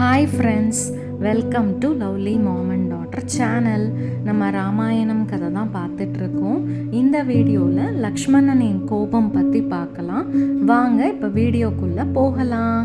Hi friends welcome to lovely mom and daughter channel நம்ம ராமாயணம் கதை தான் பார்த்துட்ருக்கோம். இந்த வீடியோவில் லக்ஷ்மணனின் கோபம் பற்றி பார்க்கலாம். வாங்க இப்போ வீடியோக்குள்ளே போகலாம்.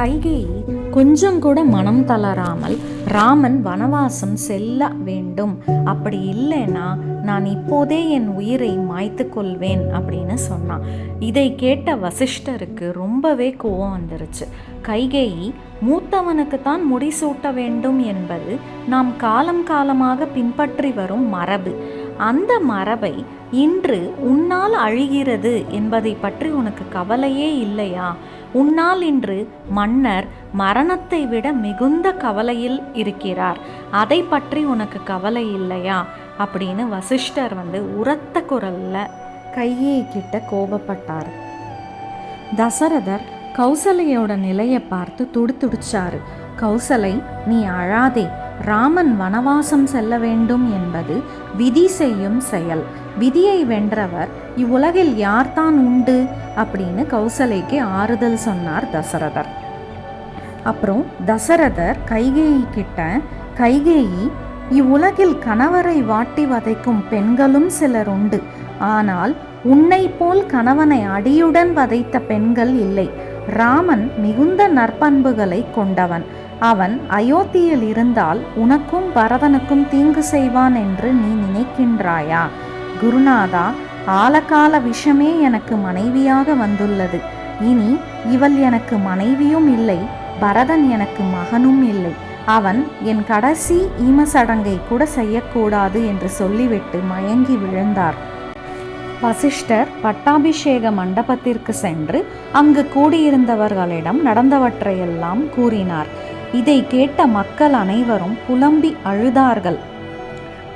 கைகேயி கொஞ்சம் கூட மனம் தளராமல் ராமன் வனவாசம் செல்ல வேண்டும். அப்படி இல்லைன்னா நான் இப்போதே என் உயிரை மாய்த்து கொள்வேன் அப்படின்னு சொன்னான். இதை கேட்ட வசிஷ்டருக்கு ரொம்பவே கோவம் வந்துருச்சு. கைகேயி மூத்தவனுக்கு தான் முடிசூட்ட வேண்டும் என்பது நாம் காலம் காலமாக பின்பற்றி வரும் மரபு. அந்த மரபை இன்று உன்னால் அழிகிறது என்பதை பற்றி உனக்கு கவலையே இல்லையா? உன்னால் இன்று மன்னர் மரணத்தை விட மிகுந்த கவலையில் இருக்கிறார். அதை பற்றி உனக்கு கவலை இல்லையா? அப்படின்னு வசிஷ்டர் வந்து உரத்த குரல்ல கையை கிட்ட கோபப்பட்டார். தசரதர் கௌசலையோட நிலையை பார்த்து துடுத்துடிச்சாரு கௌசலை நீ அழாதே. ராமன் வனவாசம் செல்ல வேண்டும் என்பது விதி செய்யும் செயல். விதியை வென்றவர் இவ்வுலகில் யார்தான் உண்டு? அப்படின்னு கௌசலைக்கு ஆறுதல் சொன்னார் தசரதர். அப்புறம் தசரதர் கைகேயி கிட்ட கைகேயி இவ்வுலகில் கணவரை வாட்டி வதைக்கும் பெண்களும் சிலர் உண்டு. ஆனால் உன்னை போல் கணவனை அடியுடன் வதைத்த பெண்கள் இல்லை. ராமன் மிகுந்த நற்பண்புகளை கொண்டவன். அவன் அயோத்தியில் இருந்தால் உனக்கும் பரதனுக்கும் தீங்கு செய்வான் என்று நீ நினைக்கின்றாயா? குருநாதா ஆலகால விஷமே எனக்கு மனைவியாக வந்துள்ளது. இனி இவள் எனக்கு மனைவியும் இல்லை பரதன் எனக்கு மகனும் இல்லை. அவன் என் கடைசி ஈமசடங்கை கூட செய்யக்கூடாது என்று சொல்லிவிட்டு மயங்கி விழுந்தார். வசிஷ்டர் பட்டாபிஷேக மண்டபத்திற்கு சென்று அங்கு கூடியிருந்தவர்களிடம் நடந்தவற்றையெல்லாம் கூறினார். இதை கேட்ட மக்கள் அனைவரும் புலம்பி அழுதார்கள்.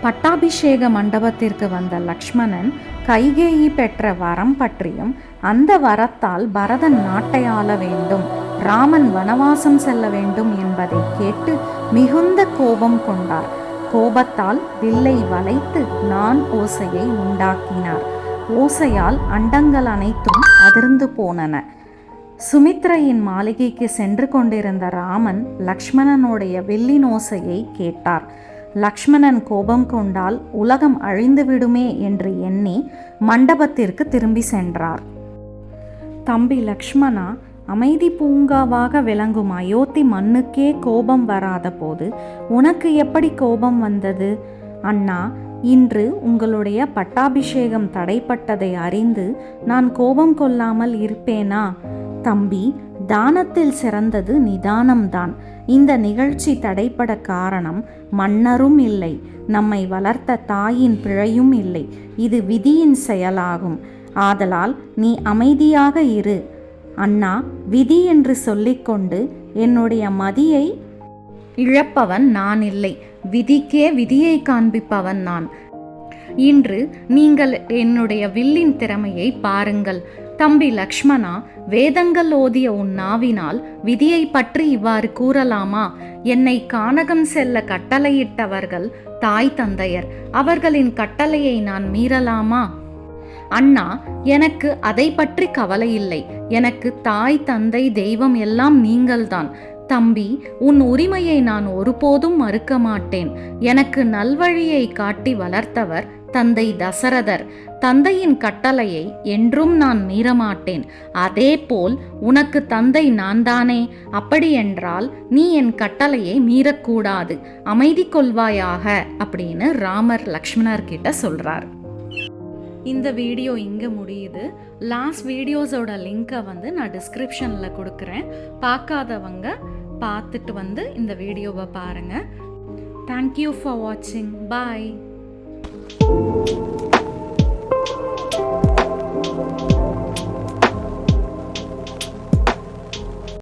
பட்டாபிஷேக மண்டபத்திற்கு வந்த லக்ஷ்மணன் கைகேயி பெற்ற வரம் பற்றியும் அந்த வரத்தால் பரதன் நாட்டை ஆள வேண்டும். ராமன் வனவாசம் செல்ல வேண்டும் என்பதை கேட்டு மிகுந்த கோபம் கொண்டார். கோபத்தால் வில்லை வளைத்து நான் ஓசையை உண்டாக்கினார். ஓசையால் அண்டங்கள் அனைத்தும் அதிர்ந்து போனன. சுமித்ரையின் மாளிகைக்கு சென்று கொண்டிருந்த ராமன் லக்ஷ்மணனுடைய வில்லின் ஓசையை கேட்டார். லக்ஷ்மணன் கோபம் கொண்டால் உலகம் அழிந்துவிடுமே என்று எண்ணி மண்டபத்திற்கு திரும்பி சென்றார். தம்பி லக்ஷ்மணா அமைதி பூங்காவாக விளங்கும் அயோத்தி மண்ணுக்கே கோபம் வராத போது உனக்கு எப்படி கோபம் வந்தது? அண்ணா இன்று உங்களுடைய பட்டாபிஷேகம் தடைப்பட்டதை அறிந்து நான் கோபம் கொள்ளாமல் இருப்பேனா? தம்பி தானத்தில் சிறந்தது நிதானம்தான். இந்த நிகழ்ச்சி தடைப்பட காரணம் மன்னரும் இல்லை. நம்மை வளர்த்த தாயின் பிழையும் இல்லை. இது விதியின் செயலாகும். ஆதலால் நீ அமைதியாக இரு. அண்ணா விதி என்று சொல்லிக்கொண்டு என்னுடைய மதியை இழப்பவன் நான் இல்லை. விதிக்கே விதியை காண்பிப்பவன் நான். இன்று நீங்கள் என்னுடைய வில்லின் திறமையை பாருங்கள். தம்பி லக்ஷ்மணா வேதங்கள் ஓதிய உன் நாவினால் விதியை பற்றி இவ்வாறு கூறலாமா? என்னை கானகம் செல்ல கட்டளையிட்டவர்கள் தாய் தந்தையர். அவர்களின் கட்டளையை நான் மீறலாமா? அண்ணா எனக்கு அதை பற்றி கவலை இல்லை. எனக்கு தாய் தந்தை தெய்வம் எல்லாம் நீங்கள்தான். தம்பி உன் உரிமையை நான் ஒருபோதும் மறுக்க மாட்டேன். எனக்கு நல்வழியை காட்டி வளர்த்தவர் தந்தை தசரதர். தந்தையின் கட்டளையை என்றும் நான் மீறமாட்டேன். அதேபோல் உனக்கு தந்தை நான் தானே அப்படியென்றால் நீ என் கட்டளையை மீறக்கூடாது. அமைதி கொள்வாயாக அப்படின்னு ராமர் லக்ஷ்மணர் கிட்ட சொல்றார். இந்த வீடியோ இங்கே முடியுது. லாஸ்ட் வீடியோஸோட லிங்க்கை வந்து நான் டிஸ்கிரிப்ஷனில் கொடுக்குறேன். பார்க்காதவங்க பார்த்துட்டு வந்து இந்த வீடியோவை பாருங்கள் தேங்க்யூ ஃபார் வாட்சிங் பாய்